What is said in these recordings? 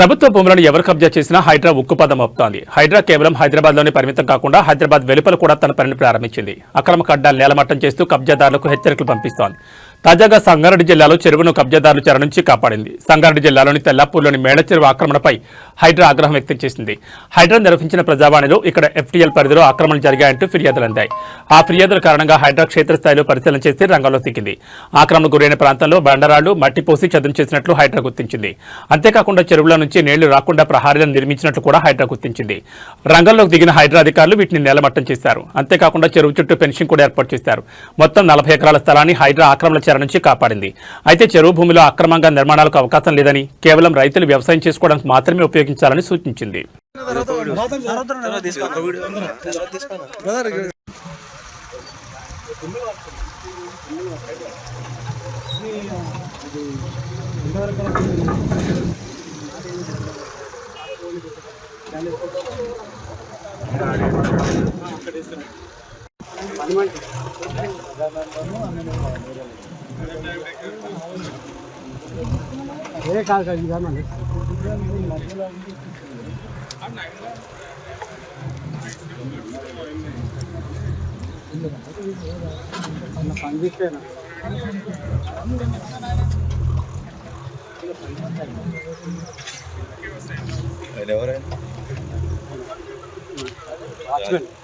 ప్రభుత్వ భూములను ఎవరు కబ్జా చేసినా హైడ్రా ఉక్కుపదం మోపుతోంది. హైడ్రా కేవలం హైదరాబాద్లోనే పరిమితం కాకుండా హైదరాబాద్ వెలుపల కూడా తన పనిని ప్రారంభించింది. అక్రమ కడ్డాలు నేలమట్టం చేస్తూ కబ్జాదారులకు హెచ్చరికలు పంపిస్తోంది. తాజాగా సంగారెడ్డి జిల్లాలో చెరువును కబ్జాదారుల చెర నుంచి కాపాడింది. సంగారెడ్డి జిల్లాలోని తెల్లాపూర్లోని మేడ చెరువు ఆక్రమణపై హైడ్రా ఆగ్రహం వ్యక్తం చేసింది. హైడ్రా నిర్వహించిన ప్రజావాణిలో ఇక్కడ ఎఫ్టీఎల్ పరిధిలో ఆక్రమణలు జరిగాయంటూ ఫిర్యాదులు అందాయి. ఆ ఫిర్యాదుల కారణంగా హైడ్రా క్షేత్రస్థాయిలో పరిశీలన చేసి రంగంలో దిగింది. ఆక్రమణ గురైన ప్రాంతంలో బండరాళ్ళు మట్టి పోసి చదును చేసినట్లు హైడ్రా గుర్తించింది. అంతేకాకుండా చెరువుల నుంచి నీళ్ళు రాకుండా ప్రహారీలను నిర్మించినట్లు కూడా హైడ్రా గుర్తించింది. రంగంలోకి దిగిన హైడ్రా అధికారులు వీటిని నేలమట్టం చేశారు. అంతేకాకుండా చెరువు చుట్టూ ఫెన్సింగ్ కూడా ఏర్పాటు చేశారు. మొత్తం నలభై ఎకరాల స్థలాన్ని హైడ్రా ఆక్రమణ చెర నుంచి కాపాడింది. అయితే చెరువు భూమిలో అక్రమంగా నిర్మాణాలకు అవకాశం లేదని కేవలం రైతులు వ్యవసాయం చేసుకోవడానికి మాత్రమే ఉపయోగించాలని సూచించింది. ఏ కాదు కాదు ఇది అన్నది పండిస్తేనా ఎవరైనా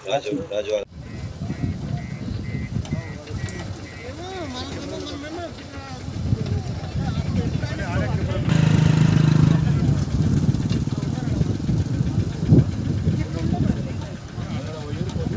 రాజు రాజు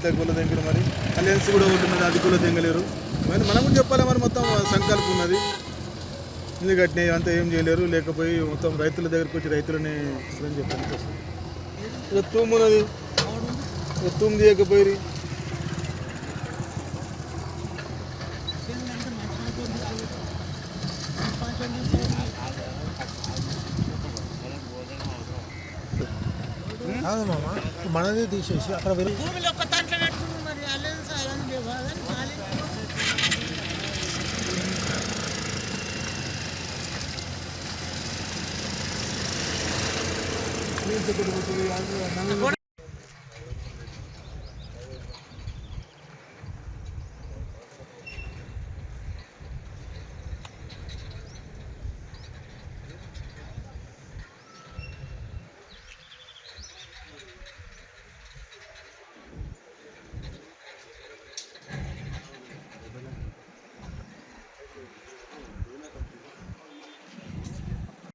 ఇట్లా కుల దగ్గర మరి. అలయన్స్ కూడా ఒకటి ఉన్నది అది కుల తెంగలేరు. మరి మనం కూడా చెప్పాలి మరి మొత్తం సంకల్పం ఉన్నది. ఇల్లు కట్టినవి అంతా ఏం చేయలేరు. లేకపోయి మొత్తం రైతుల దగ్గరికి వచ్చి రైతులని ఇస్తుందని వస్తుంది ఇక తూము ఉన్నది. తూము తీయకపోయి కాదు మామ మనది తీసేసి అక్కడ వెళ్ళి con el